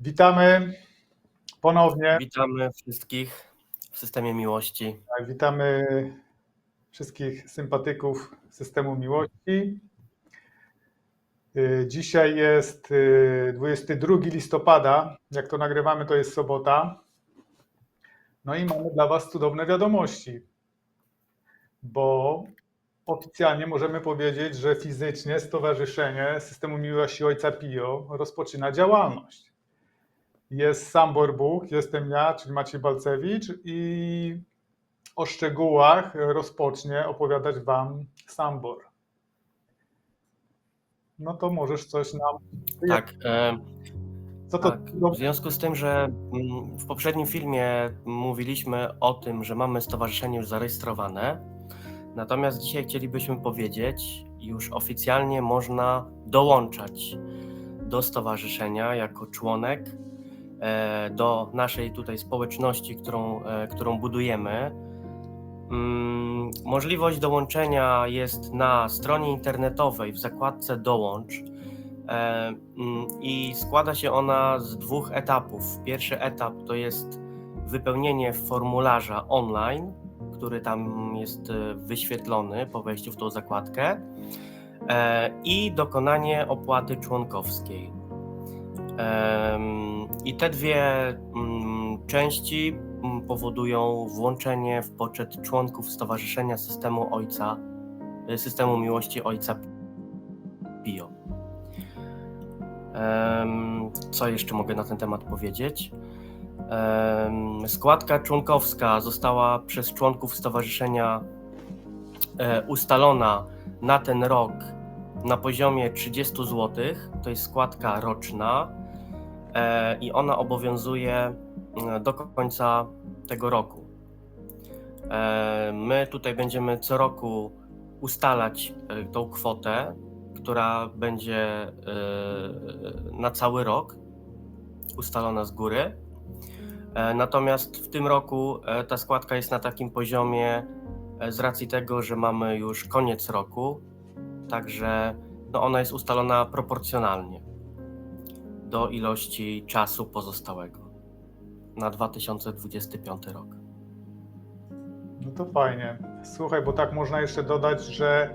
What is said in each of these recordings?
Witamy ponownie. Witamy wszystkich w systemie miłości. Tak, witamy wszystkich sympatyków systemu miłości. Y, Dzisiaj jest y, 22 listopada. Jak to nagrywamy, to jest sobota. No i mamy dla Was cudowne wiadomości, bo oficjalnie możemy powiedzieć, że fizycznie Stowarzyszenie Systemu Miłości Ojca Pio rozpoczyna działalność. Jest Sambor Bóg, jestem ja, czyli Maciej Balcewicz i o szczegółach rozpocznie opowiadać Wam Sambor. No to możesz coś nam... Tak, e, Co to tak. W związku z tym, że mm, w poprzednim filmie mówiliśmy o tym, że mamy stowarzyszenie już zarejestrowane, natomiast dzisiaj chcielibyśmy powiedzieć, już oficjalnie można dołączać do stowarzyszenia jako członek do naszej tutaj społeczności, którą, e, którą budujemy. Mm, Możliwość dołączenia jest na stronie internetowej w zakładce Dołącz e, mm, i składa się ona z dwóch etapów. Pierwszy etap to jest wypełnienie formularza online, który tam jest e, wyświetlony po wejściu w tą zakładkę e, i dokonanie opłaty członkowskiej. I te dwie mm, części mm, powodują włączenie w poczet członków Stowarzyszenia Systemu Ojca, y, Systemu Miłości Ojca Pio. Co jeszcze mogę na ten temat powiedzieć? Składka członkowska została przez członków stowarzyszenia e, ustalona na ten rok na poziomie 30 zł. To jest składka roczna i ona obowiązuje e, do końca tego roku. E, My tutaj będziemy co roku ustalać e, tą kwotę, która będzie e, na cały rok ustalona z góry. E, Natomiast w tym roku e, ta składka jest na takim poziomie e, z racji tego, że mamy już koniec roku, także no ona jest ustalona proporcjonalnie do ilości czasu pozostałego na 2025 rok. No to fajnie. Słuchaj, bo tak można jeszcze dodać, że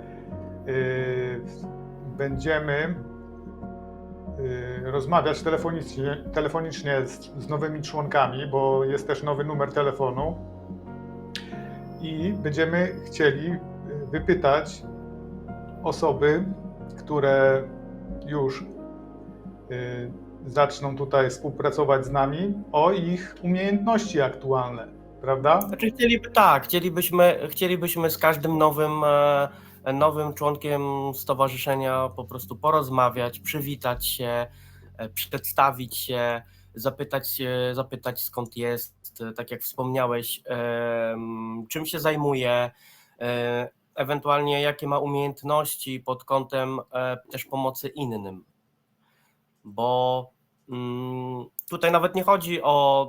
yy, będziemy yy, rozmawiać telefonicznie, telefonicznie z, z nowymi członkami, bo jest też nowy numer telefonu i będziemy chcieli yy, wypytać osoby, które już zaczną tutaj współpracować z nami o ich umiejętności aktualne, prawda? Znaczy chcieliby, tak, chcielibyśmy, chcielibyśmy z każdym nowym, e, nowym członkiem stowarzyszenia po prostu porozmawiać, przywitać się, e, przedstawić się, zapytać, zapytać skąd jest, tak jak wspomniałeś, e, czym się zajmuje, ewentualnie jakie ma umiejętności pod kątem też pomocy innym. Bo mm, tutaj nawet nie chodzi o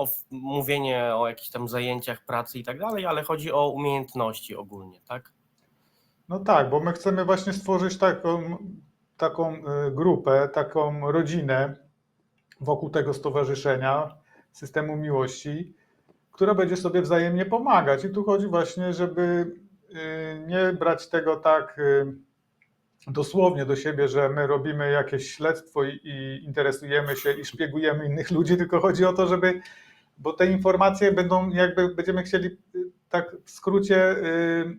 o mówienie o jakichś tam zajęciach pracy i tak dalej, ale chodzi o umiejętności ogólnie, tak? No tak, bo my chcemy właśnie stworzyć taką, taką y, grupę, taką rodzinę wokół tego stowarzyszenia, systemu miłości, która będzie sobie wzajemnie pomagać. I tu chodzi właśnie, żeby y, nie brać tego tak y, dosłownie do siebie, że my robimy jakieś śledztwo i, i interesujemy się i szpiegujemy innych ludzi, tylko chodzi o to, żeby, bo te informacje będą jakby, będziemy chcieli y, tak w skrócie y,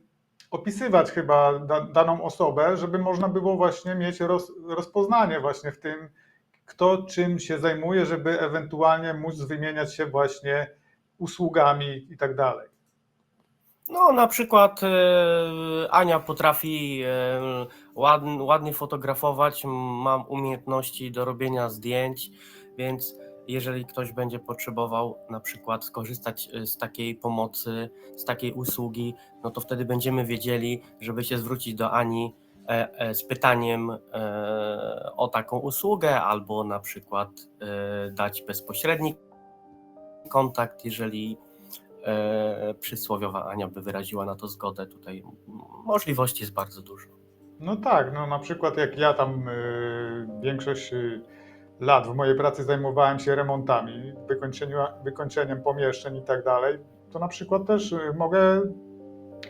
opisywać chyba da, daną osobę, żeby można było właśnie mieć roz, rozpoznanie właśnie w tym, kto czym się zajmuje, żeby ewentualnie móc wymieniać się właśnie usługami i tak dalej. No, na przykład e, Ania potrafi e, ładn, ładnie fotografować, mam umiejętności do robienia zdjęć, więc jeżeli ktoś będzie potrzebował na przykład skorzystać e, z takiej pomocy, z takiej usługi, no to wtedy będziemy wiedzieli, żeby się zwrócić do Ani z pytaniem o taką usługę, albo na przykład dać bezpośredni kontakt, jeżeli przysłowiowa Ania by wyraziła na to zgodę. Tutaj możliwości jest bardzo dużo. No tak, no na przykład jak ja tam y, większość y, lat w mojej pracy zajmowałem się remontami, wykończeniem pomieszczeń i tak dalej, to na przykład też mogę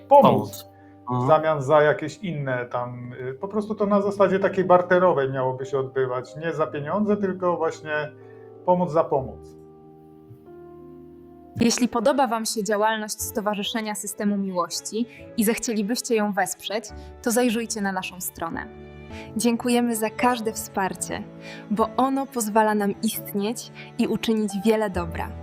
pomóc Pomóc. w Mhm. zamian za jakieś inne tam. y, Po prostu to na zasadzie takiej barterowej miałoby się odbywać. Nie za pieniądze, tylko właśnie pomoc za pomoc. Jeśli podoba Wam się działalność Stowarzyszenia Systemu Miłości i zechcielibyście ją wesprzeć, to zajrzyjcie na naszą stronę. Dziękujemy za każde wsparcie, bo ono pozwala nam istnieć i uczynić wiele dobra.